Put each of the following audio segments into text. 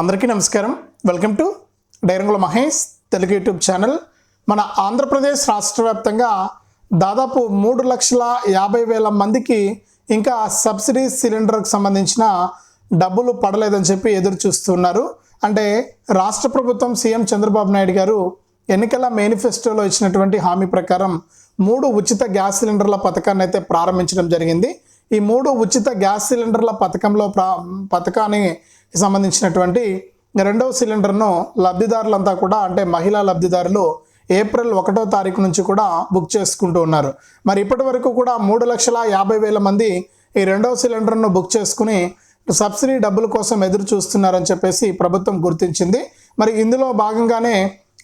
అందరికీ నమస్కారం. Welcome to Dairangula Mahesh Telugu YouTube channel. మన ఆంధ్రప్రదేశ్ రాష్ట్ర వ్యాప్తంగా దాదాపు మూడు లక్షల యాభై వేల మందికి ఇంకా సబ్సిడీ సిలిండర్కి సంబంధించిన డబ్బులు పడలేదని చెప్పి ఎదురు చూస్తున్నారు. అంటే రాష్ట్ర ప్రభుత్వం సీఎం చంద్రబాబు నాయుడు గారు ఎన్నికల మేనిఫెస్టోలో ఇచ్చినటువంటి హామీ ప్రకారం మూడు ఉచిత గ్యాస్ సిలిండర్ల పథకాన్ని అయితే ప్రారంభించడం జరిగింది. ఈ మూడు ఉచిత గ్యాస్ సిలిండర్ల పథకంలో ప్రా పథకాన్ని సంబంధించినటువంటి రెండవ సిలిండర్ను లబ్ధిదారులంతా కూడా అంటే మహిళా లబ్ధిదారులు ఏప్రిల్ ఒకటో తారీఖు నుంచి కూడా బుక్ చేసుకుంటూ ఉన్నారు. మరి ఇప్పటి వరకు కూడా మూడు లక్షల యాభై వేల మంది ఈ రెండవ సిలిండర్ను బుక్ చేసుకుని సబ్సిడీ డబ్బుల కోసం ఎదురు చూస్తున్నారని చెప్పేసి ప్రభుత్వం గుర్తించింది. మరి ఇందులో భాగంగానే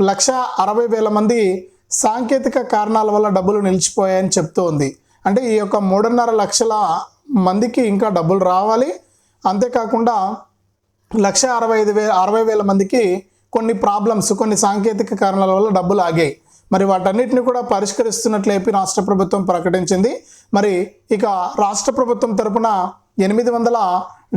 లక్ష అరవై వేల మంది సాంకేతిక కారణాల వల్ల డబ్బులు నిలిచిపోయాయని చెప్తూ ఉంది. అంటే ఈ యొక్క మూడున్నర లక్షల మందికి ఇంకా డబ్బులు రావాలి. అంతేకాకుండా లక్ష అరవై ఐదు వే అరవై వేల మందికి కొన్ని ప్రాబ్లమ్స్ కొన్ని సాంకేతిక కారణాల వల్ల డబ్బులు ఆగాయి. మరి వాటన్నిటిని కూడా పరిష్కరిస్తున్నట్లు ఏపీ రాష్ట్ర ప్రభుత్వం ప్రకటించింది. మరి ఇక రాష్ట్ర ప్రభుత్వం తరపున ఎనిమిది వందల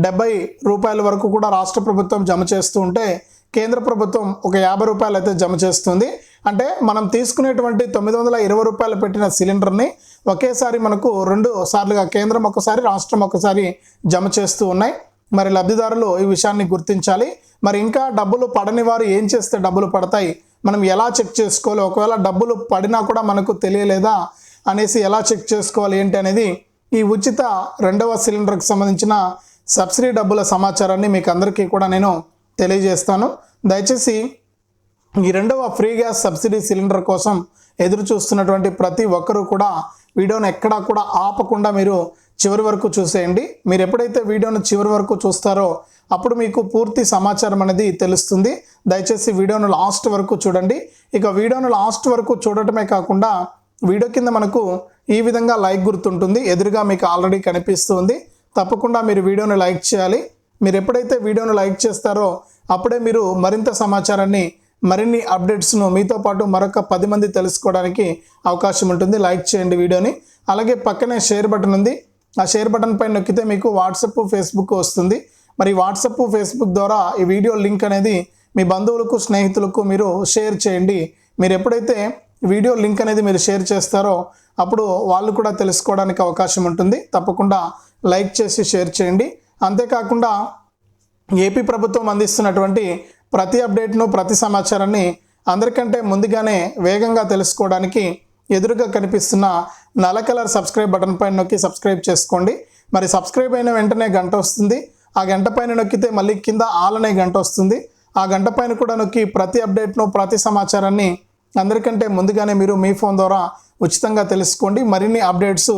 డెబ్బై రూపాయల వరకు కూడా రాష్ట్ర ప్రభుత్వం జమ చేస్తూ ఉంటే కేంద్ర ప్రభుత్వం ఒక యాభై రూపాయలు అయితే జమ చేస్తుంది. అంటే మనం తీసుకునేటువంటి తొమ్మిది వందల ఇరవై రూపాయలు పెట్టిన సిలిండర్ని ఒకేసారి మనకు రెండు సార్లుగా కేంద్రం ఒకసారి రాష్ట్రం ఒకసారి జమ చేస్తూ ఉన్నాయి. మరి లబ్ధిదారులు ఈ విషయాన్ని గుర్తించాలి. మరి ఇంకా డబ్బులు పడని వారు ఏం చేస్తే డబ్బులు పడతాయి? మనం ఎలా చెక్ చేసుకోవాలి? ఒకవేళ డబ్బులు పడినా కూడా మనకు తెలియలేదా అనేసి ఎలా చెక్ చేసుకోవాలి ఏంటి అనేది ఈ ఉచిత రెండవ సిలిండర్కి సంబంధించిన సబ్సిడీ డబ్బుల సమాచారాన్ని మీకు అందరికీ కూడా నేను తెలియజేస్తాను. దయచేసి ఈ రెండవ ఫ్రీ గ్యాస్ సబ్సిడీ సిలిండర్ కోసం ఎదురు చూస్తున్నటువంటి ప్రతి ఒక్కరూ కూడా వీడియోను ఎక్కడా కూడా ఆపకుండా మీరు చివరి వరకు చూసేయండి. మీరు ఎప్పుడైతే వీడియోను చివరి వరకు చూస్తారో అప్పుడు మీకు పూర్తి సమాచారం అనేది తెలుస్తుంది. దయచేసి వీడియోను లాస్ట్ వరకు చూడండి. ఇక వీడియోను లాస్ట్ వరకు చూడటమే కాకుండా వీడియో కింద మనకు ఈ విధంగా లైక్ గుర్తుంటుంది. ఎదురుగా మీకు ఆల్రెడీ కనిపిస్తుంది. తప్పకుండా మీరు వీడియోను లైక్ చేయాలి. మీరు ఎప్పుడైతే వీడియోను లైక్ చేస్తారో అప్పుడే మీరు మరింత సమాచారాన్ని మరిన్ని అప్డేట్స్ను మీతో పాటు మరొక పది మంది తెలుసుకోవడానికి అవకాశం ఉంటుంది. లైక్ చేయండి వీడియోని. అలాగే పక్కనే షేర్ బటన్ ఉంది. ఆ షేర్ బటన్ పైన నొక్కితే మీకు వాట్సప్ ఫేస్బుక్ వస్తుంది. మరి వాట్సప్ ఫేస్బుక్ ద్వారా ఈ వీడియో లింక్ అనేది మీ బంధువులకు స్నేహితులకు మీరు షేర్ చేయండి. మీరు ఎప్పుడైతే వీడియో లింక్ అనేది మీరు షేర్ చేస్తారో అప్పుడు వాళ్ళు కూడా తెలుసుకోవడానికి అవకాశం ఉంటుంది. తప్పకుండా లైక్ చేసి షేర్ చేయండి. అంతేకాకుండా ఏపీ ప్రభుత్వం అందిస్తున్నటువంటి ప్రతి అప్డేట్ను ప్రతి సమాచారాన్ని అందరికంటే ముందుగానే వేగంగా తెలుసుకోవడానికి ఎదురుగా కనిపిస్తున్న నల్ల కలర్ సబ్స్క్రైబ్ బటన్ పైన నొక్కి సబ్స్క్రైబ్ చేసుకోండి. మరి సబ్స్క్రైబ్ అయిన వెంటనే గంట వస్తుంది. ఆ గంట పైన నొక్కితే మళ్ళీ కింద ఆల్ అనే గంట వస్తుంది. ఆ గంట పైన కూడా నొక్కి ప్రతి అప్డేట్ను ప్రతి సమాచారాన్ని అందరికంటే ముందుగానే మీరు మీ ఫోన్ ద్వారా ఉచితంగా తెలుసుకోండి. మరిన్ని అప్డేట్స్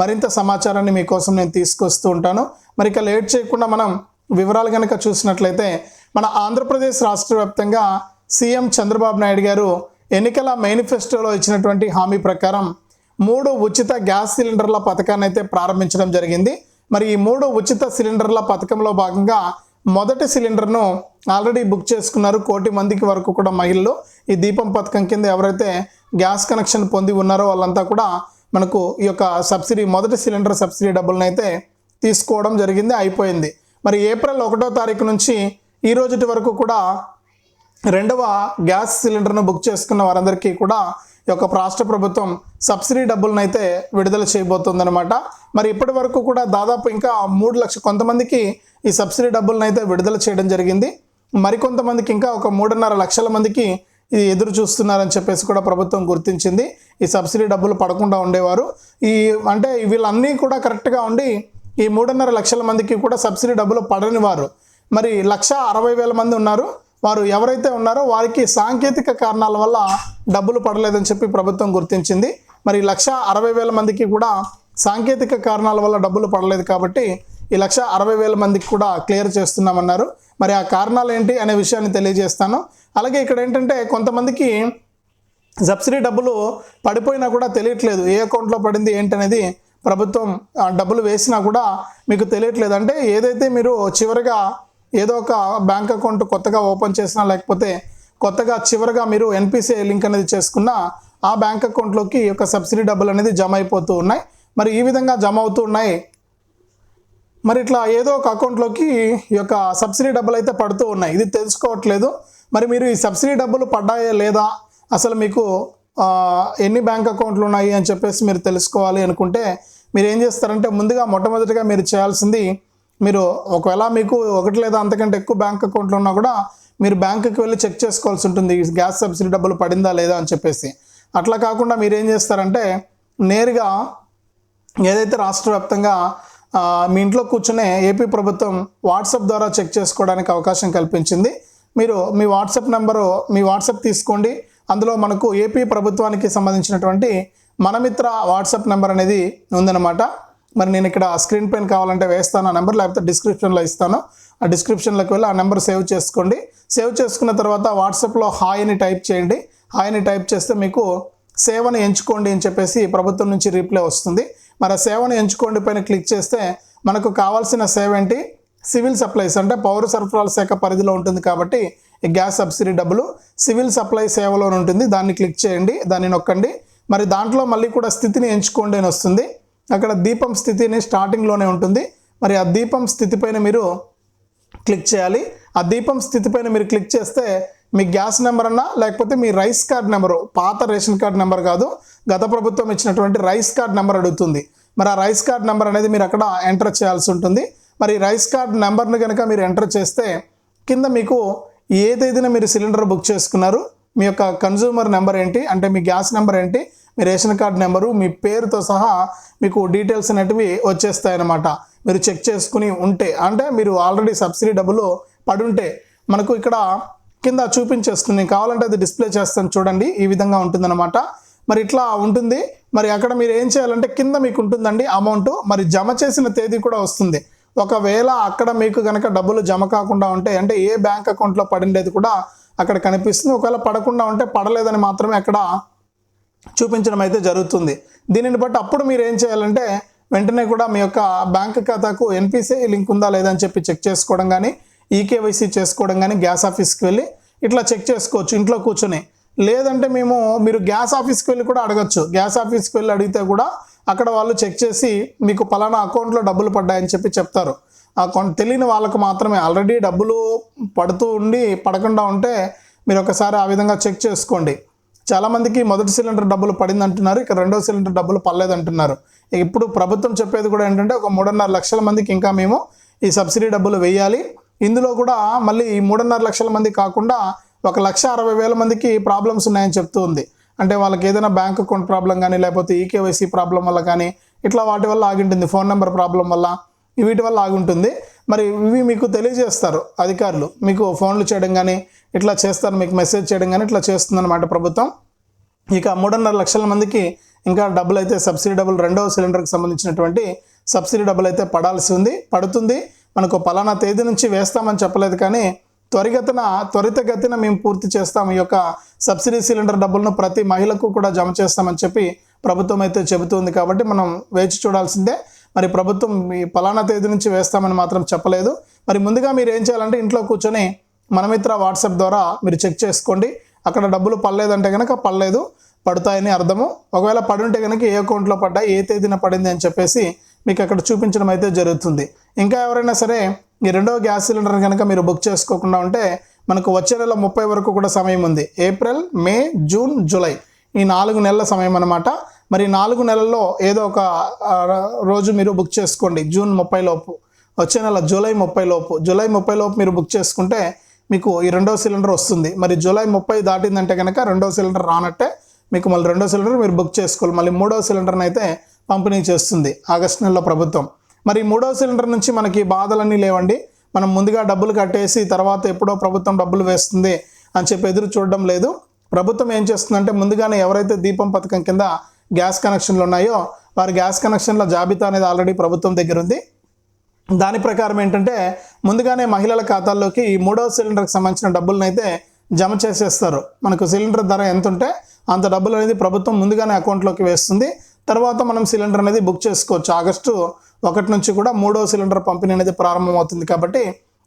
మరింత సమాచారాన్ని మీకోసం నేను తీసుకొస్తూ ఉంటాను. మరి ఇక లేట్ చేయకుండా మనం వివరాలు కనుక చూసినట్లయితే మన ఆంధ్రప్రదేశ్ రాష్ట్ర వ్యాప్తంగా సీఎం చంద్రబాబు నాయుడు గారు ఎన్నికల మేనిఫెస్టోలో ఇచ్చినటువంటి హామీ ప్రకారం మూడు ఉచిత గ్యాస్ సిలిండర్ల పథకాన్ని అయితే ప్రారంభించడం జరిగింది. మరి ఈ మూడు ఉచిత సిలిండర్ల పథకంలో భాగంగా మొదటి సిలిండర్ను ఆల్రెడీ బుక్ చేసుకున్నారు కోటి మందికి వరకు కూడా మహిళలు. ఈ దీపం పథకం కింద ఎవరైతే గ్యాస్ కనెక్షన్ పొంది ఉన్నారో వాళ్ళంతా కూడా మనకు ఈ యొక్క సబ్సిడీ మొదటి సిలిండర్ సబ్సిడీ డబ్బులను అయితే తీసుకోవడం జరిగింది అయిపోయింది. మరి ఏప్రిల్ ఒకటో తారీఖు నుంచి ఈ రోజుటి వరకు కూడా రెండవ గ్యాస్ సిలిండర్ను బుక్ చేసుకున్న వారందరికీ కూడా ఈ యొక్క రాష్ట్ర ప్రభుత్వం సబ్సిడీ డబ్బులను అయితే విడుదల చేయబోతుందనమాట మరి ఇప్పటి వరకు కూడా దాదాపు ఇంకా మూడు లక్షల కొంతమందికి ఈ సబ్సిడీ డబ్బులను అయితే విడుదల చేయడం జరిగింది. మరికొంతమందికి ఇంకా ఒక మూడున్నర లక్షల మందికి ఇది ఎదురు చూస్తున్నారని చెప్పేసి కూడా ప్రభుత్వం గుర్తించింది. ఈ సబ్సిడీ డబ్బులు పడకుండా ఉండేవారు. ఈ అంటే వీళ్ళన్నీ కూడా కరెక్ట్గా ఉండి ఈ మూడున్నర లక్షల మందికి కూడా సబ్సిడీ డబ్బులు పడని వారు. మరి లక్ష అరవై వేల మంది ఉన్నారు. వారు ఎవరైతే ఉన్నారో వారికి సాంకేతిక కారణాల వల్ల డబ్బులు పడలేదని చెప్పి ప్రభుత్వం గుర్తించింది. మరి లక్ష అరవై వేల మందికి కూడా సాంకేతిక కారణాల వల్ల డబ్బులు పడలేదు కాబట్టి ఈ లక్ష అరవై వేల మందికి కూడా క్లియర్ చేస్తున్నామన్నారు. మరి ఆ కారణాలు ఏంటి అనే విషయాన్ని తెలియజేస్తాను. అలాగే ఇక్కడ ఏంటంటే కొంతమందికి సబ్సిడీ డబ్బులు పడిపోయినా కూడా తెలియట్లేదు. ఏ అకౌంట్లో పడింది ఏంటనేది ప్రభుత్వం డబ్బులు వేసినా కూడా మీకు తెలియట్లేదు. అంటే ఏదైతే మీరు చివరిగా ఏదో ఒక బ్యాంక్ అకౌంట్ కొత్తగా ఓపెన్ చేసినా లేకపోతే కొత్తగా చివరిగా మీరు ఎన్పిసిఐ లింక్ అనేది చేసుకున్న ఆ బ్యాంక్ అకౌంట్లోకి ఈ యొక్క సబ్సిడీ డబ్బులు అనేది జమ అయిపోతూ ఉన్నాయి. మరి ఈ విధంగా జమ అవుతూ ఉన్నాయి. మరి ఇట్లా ఏదో ఒక అకౌంట్లోకి ఈ యొక్క సబ్సిడీ డబ్బులు అయితే పడుతూ ఉన్నాయి. ఇది తెలుసుకోవట్లేదు. మరి మీరు ఈ సబ్సిడీ డబ్బులు పడ్డాయా లేదా? అసలు మీకు ఎన్ని బ్యాంక్ అకౌంట్లు ఉన్నాయి అని చెప్పేసి మీరు తెలుసుకోవాలి అనుకుంటే మీరు ఏం చేస్తారంటే ముందుగా మొట్టమొదటిగా మీరు చేయాల్సింది మీరు ఒకవేళ మీకు ఒకటి లేదా అంతకంటే ఎక్కువ బ్యాంక్ అకౌంట్లు ఉన్నా కూడా మీరు బ్యాంకుకి వెళ్ళి చెక్ చేసుకోవాల్సి ఉంటుంది. గ్యాస్ సబ్సిడీ డబ్బులు పడిందా లేదా అని చెప్పేసి. అట్లా కాకుండా మీరు ఏం చేస్తారంటే నేరుగా ఏదైతే రాష్ట్ర వ్యాప్తంగా మీ ఇంట్లో కూర్చునే ఏపీ ప్రభుత్వం వాట్సాప్ ద్వారా చెక్ చేసుకోవడానికి అవకాశం కల్పించింది. మీరు మీ వాట్సాప్ నెంబరు మీ వాట్సాప్ తీసుకోండి. అందులో మనకు ఏపీ ప్రభుత్వానికి సంబంధించినటువంటి మనమిత్ర వాట్సాప్ నెంబర్ అనేది ఉందన్నమాట. మరి నేను ఇక్కడ స్క్రీన్ పైన కావాలంటే వేస్తాను ఆ నెంబర్ లేకపోతే డిస్క్రిప్షన్లో ఇస్తాను. ఆ డిస్క్రిప్షన్లోకి వెళ్ళి ఆ నెంబర్ సేవ్ చేసుకోండి. సేవ్ చేసుకున్న తర్వాత వాట్సాప్లో హాయ్ అని టైప్ చేయండి. హాయ్ అని టైప్ చేస్తే మీకు సేవను ఎంచుకోండి అని చెప్పేసి ప్రభుత్వం నుంచి రీప్లై వస్తుంది. మరి ఆ సేవను ఎంచుకోండి పైన క్లిక్ చేస్తే మనకు కావాల్సిన సేవ ఏంటి? సివిల్ సప్లైస్ అంటే పౌర సరఫరాల శాఖ పరిధిలో ఉంటుంది కాబట్టి ఈ గ్యాస్ సబ్సిడీ డబ్బులు సివిల్ సప్లై సేవలో ఉంటుంది. దాన్ని క్లిక్ చేయండి దాన్ని నొక్కండి. మరి దాంట్లో మళ్ళీ కూడా స్థితిని ఎంచుకోండి అని వస్తుంది. అక్కడ దీపం స్థితిని స్టార్టింగ్లోనే ఉంటుంది. మరి ఆ దీపం స్థితి పైన మీరు క్లిక్ చేయాలి. ఆ దీపం స్థితి పైన మీరు క్లిక్ చేస్తే మీ గ్యాస్ నెంబర్ అన్నా లేకపోతే మీ రైస్ కార్డ్ నెంబరు పాత రేషన్ కార్డ్ నెంబర్ కాదు గత ప్రభుత్వం ఇచ్చినటువంటి రైస్ కార్డ్ నెంబర్ అడుగుతుంది. మరి ఆ రైస్ కార్డ్ నెంబర్ అనేది మీరు అక్కడ ఎంటర్ చేయాల్సి ఉంటుంది. మరి రైస్ కార్డ్ నెంబర్ను కనుక మీరు ఎంటర్ చేస్తే కింద మీకు ఏ తేదీన మీరు సిలిండర్ బుక్ చేసుకున్నారు మీ యొక్క కన్జ్యూమర్ నెంబర్ ఏంటి అంటే మీ గ్యాస్ నెంబర్ ఏంటి మీ రేషన్ కార్డ్ నెంబరు మీ పేరుతో సహా మీకు డీటెయిల్స్ అనేటివి వచ్చేస్తాయన్నమాట. మీరు చెక్ చేసుకుని ఉంటే అంటే మీరు ఆల్రెడీ సబ్సిడీ డబ్బులు పడుంటే మనకు ఇక్కడ కింద చూపించేస్తుంది. కావాలంటే అది డిస్ప్లే చేస్తాను చూడండి ఈ విధంగా ఉంటుందన్నమాట. మరి ఇట్లా ఉంటుంది. మరి అక్కడ మీరు ఏం చేయాలంటే కింద మీకు ఉంటుందండి అమౌంట్. మరి జమ చేసిన తేదీ కూడా వస్తుంది. ఒకవేళ అక్కడ మీకు కనుక డబ్బులు జమ కాకుండా ఉంటే అంటే ఏ బ్యాంక్ అకౌంట్లో పడిండేది కూడా అక్కడ కనిపిస్తుంది. ఒకవేళ పడకుండా ఉంటే పడలేదని మాత్రమే అక్కడ చూపించడం అయితే జరుగుతుంది. దీనిని బట్టి అప్పుడు మీరు ఏం చేయాలంటే వెంటనే కూడా మీ యొక్క బ్యాంక్ ఖాతాకు ఎన్పిసిఐ లింక్ ఉందా లేదా అని చెప్పి చెక్ చేసుకోవడం కానీ ఈకేవైసీ చేసుకోవడం కానీ గ్యాస్ ఆఫీస్కి వెళ్ళి ఇట్లా చెక్ చేసుకోవచ్చు ఇంట్లో కూర్చొని. లేదంటే మేము మీరు గ్యాస్ ఆఫీస్కి వెళ్ళి కూడా అడగచ్చు. గ్యాస్ ఆఫీస్కి వెళ్ళి అడిగితే కూడా అక్కడ వాళ్ళు చెక్ చేసి మీకు పలానా అకౌంట్లో డబ్బులు పడ్డాయని చెప్పి చెప్తారు. ఆ తెలియని వాళ్ళకు మాత్రమే. ఆల్రెడీ డబ్బులు పడుతూ ఉండి పడకుండా ఉంటే మీరు ఒకసారి ఆ విధంగా చెక్ చేసుకోండి. చాలామందికి మొదటి సిలిండర్ డబ్బులు పడింది అంటున్నారు ఇక రెండో సిలిండర్ డబ్బులు పడలేదు అంటున్నారు ఇప్పుడు ప్రభుత్వం చెప్పేది కూడా ఏంటంటే ఒక మూడున్నర లక్షల మందికి ఇంకా మేము ఈ సబ్సిడీ డబ్బులు వేయాలి. ఇందులో కూడా మళ్ళీ ఈ మూడున్నర లక్షల మంది కాకుండా ఒక లక్ష అరవై వేల మందికి ప్రాబ్లమ్స్ ఉన్నాయని చెప్తూ ఉంది. అంటే వాళ్ళకి ఏదైనా బ్యాంక్ అకౌంట్ ప్రాబ్లం కానీ లేకపోతే ఈకేవైసీ ప్రాబ్లం వల్ల కానీ ఇట్లా వాటి వల్ల ఆగింటుంది. ఫోన్ నెంబర్ ప్రాబ్లం వల్ల వీటి వల్ల ఆగుంటుంది. మరి ఇవి మీకు తెలియజేస్తారు అధికారులు. మీకు ఫోన్లు చేయడం కానీ ఇట్లా చేస్తారు మీకు మెసేజ్ చేయడం కానీ ఇట్లా చేస్తుందన్నమాట ప్రభుత్వం. ఇక మూడున్నర లక్షల మందికి ఇంకా డబ్బులు అయితే సబ్సిడీ డబ్బులు రెండవ సిలిండర్కి సంబంధించినటువంటి సబ్సిడీ డబ్బులు అయితే పడాల్సి ఉంది పడుతుంది. మనకు పలానా తేదీ నుంచి వేస్తామని చెప్పలేదు కానీ త్వరిగతిన త్వరితగతిన మేము పూర్తి చేస్తాం ఈ యొక్క సబ్సిడీ సిలిండర్ డబ్బులను ప్రతి మహిళకు కూడా జమ చేస్తామని చెప్పి ప్రభుత్వం అయితే చెబుతుంది కాబట్టి మనం వేచి చూడాల్సిందే. మరి ప్రభుత్వం ఈ పలానా తేదీ నుంచి వేస్తామని మాత్రం చెప్పలేదు. మరి ముందుగా మీరు ఏం చేయాలంటే ఇంట్లో కూర్చొని మనమిత్ర వాట్సాప్ ద్వారా మీరు చెక్ చేసుకోండి. అక్కడ డబ్బులు పడలేదంటే కనుక పడలేదు. పడతాయని అర్థము. ఒకవేళ పడుంటే కనుక ఏ అకౌంట్లో పడ్డా ఏ తేదీన పడింది అని చెప్పేసి మీకు అక్కడ చూపించడం అయితే జరుగుతుంది. ఇంకా ఎవరైనా సరే ఈ రెండవ గ్యాస్ సిలిండర్ కనుక మీరు బుక్ చేసుకోకుండా ఉంటే మనకు వచ్చే నెల ముప్పై వరకు కూడా సమయం ఉంది. ఏప్రిల్ మే జూన్ జూలై ఈ నాలుగు నెలల సమయం అనమాట మరి నాలుగు నెలల్లో ఏదో ఒక రోజు మీరు బుక్ చేసుకోండి. జూన్ ముప్పై లోపు. వచ్చే నెల జూలై ముప్పై లోపు. జూలై ముప్పై లోపు మీరు బుక్ చేసుకుంటే మీకు ఈ రెండో సిలిండర్ వస్తుంది. మరి జూలై ముప్పై దాటిందంటే కనుక రెండో సిలిండర్ రానట్టే మీకు మళ్ళీ రెండో సిలిండర్ మీరు బుక్ చేసుకోవాలి. మళ్ళీ మూడో సిలిండర్ని అయితే పంపిణీ చేస్తుంది ఆగస్టు నెలలో ప్రభుత్వం. మరి మూడో సిలిండర్ నుంచి మనకి బాధలన్నీ లేవండి. మనం ముందుగా డబ్బులు కట్టేసి తర్వాత ఎప్పుడో ప్రభుత్వం డబ్బులు వేస్తుంది అని చెప్పి ఎదురు చూడడం లేదు. ప్రభుత్వం ఏం చేస్తుందంటే ముందుగానే ఎవరైతే దీపం పథకం కింద గ్యాస్ కనెక్షన్లు ఉన్నాయో వారి గ్యాస్ కనెక్షన్ల జాబితా అనేది ఆల్రెడీ ప్రభుత్వం దగ్గర ఉంది. దాని ప్రకారం ఏంటంటే ముందుగానే మహిళల ఖాతాల్లోకి మూడవ సిలిండర్కి సంబంధించిన డబ్బులనైతే జమ చేసేస్తారు. మనకు సిలిండర్ ధర ఎంత ఉంటే అంత డబ్బులు అనేది ప్రభుత్వం ముందుగానే అకౌంట్లోకి వేస్తుంది. తర్వాత మనం సిలిండర్ అనేది బుక్ చేసుకోవచ్చు. ఆగస్టు ఒకటి నుంచి కూడా మూడవ సిలిండర్ పంపిణీ అనేది ప్రారంభమవుతుంది కాబట్టి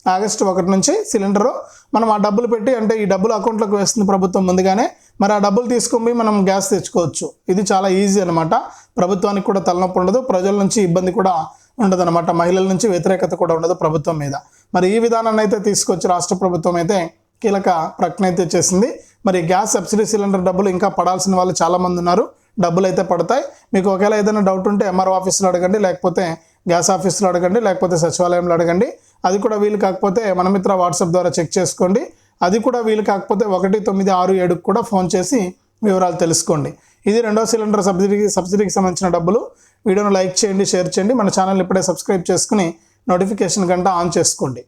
ఆగస్టు ఒకటి నుంచి సిలిండరు మనం ఆ డబ్బులు పెట్టి అంటే ఈ డబ్బులు అకౌంట్లోకి వేస్తుంది ప్రభుత్వం ముందుగానే మరి ఆ డబ్బులు తీసుకొని మనం గ్యాస్ తెచ్చుకోవచ్చు. ఇది చాలా ఈజీ అనమాట ప్రభుత్వానికి కూడా తలనొప్పి ఉండదు. ప్రజల నుంచి ఇబ్బంది కూడా ఉండదన్నమాట. మహిళల నుంచి వ్యతిరేకత కూడా ఉండదు ప్రభుత్వం మీద. మరి ఈ విధానాన్ని అయితే తీసుకొచ్చి రాష్ట్ర ప్రభుత్వం అయితే కీలక ప్రకటన అయితే చేసింది. మరి గ్యాస్ సబ్సిడీ సిలిండర్ డబ్బులు ఇంకా పడాల్సిన వాళ్ళు చాలామంది ఉన్నారు. డబ్బులు అయితే పడతాయి. మీకు ఒకవేళ ఏదైనా డౌట్ ఉంటే ఎంఆర్ఓ ఆఫీస్లో అడగండి లేకపోతే గ్యాస్ ఆఫీస్లో అడగండి లేకపోతే సచివాలయంలో అడగండి. అది కూడా వీలు కాకపోతే మనమిత్ర వాట్సాప్ ద్వారా చెక్ చేసుకోండి. అది కూడా వీలు కాకపోతే ఒకటి తొమ్మిది ఆరు ఏడుకు కూడా ఫోన్ చేసి వివరాలు తెలుసుకోండి. ఇది రెండో సిలిండర్ సబ్సిడీకి సబ్సిడీకి సంబంధించిన డబ్బులు. వీడియోను లైక్ చేయండి షేర్ చేయండి. మన ఛానల్ ఇప్పుడే సబ్స్క్రైబ్ చేసుకుని నోటిఫికేషన్ గంట ఆన్ చేసుకోండి.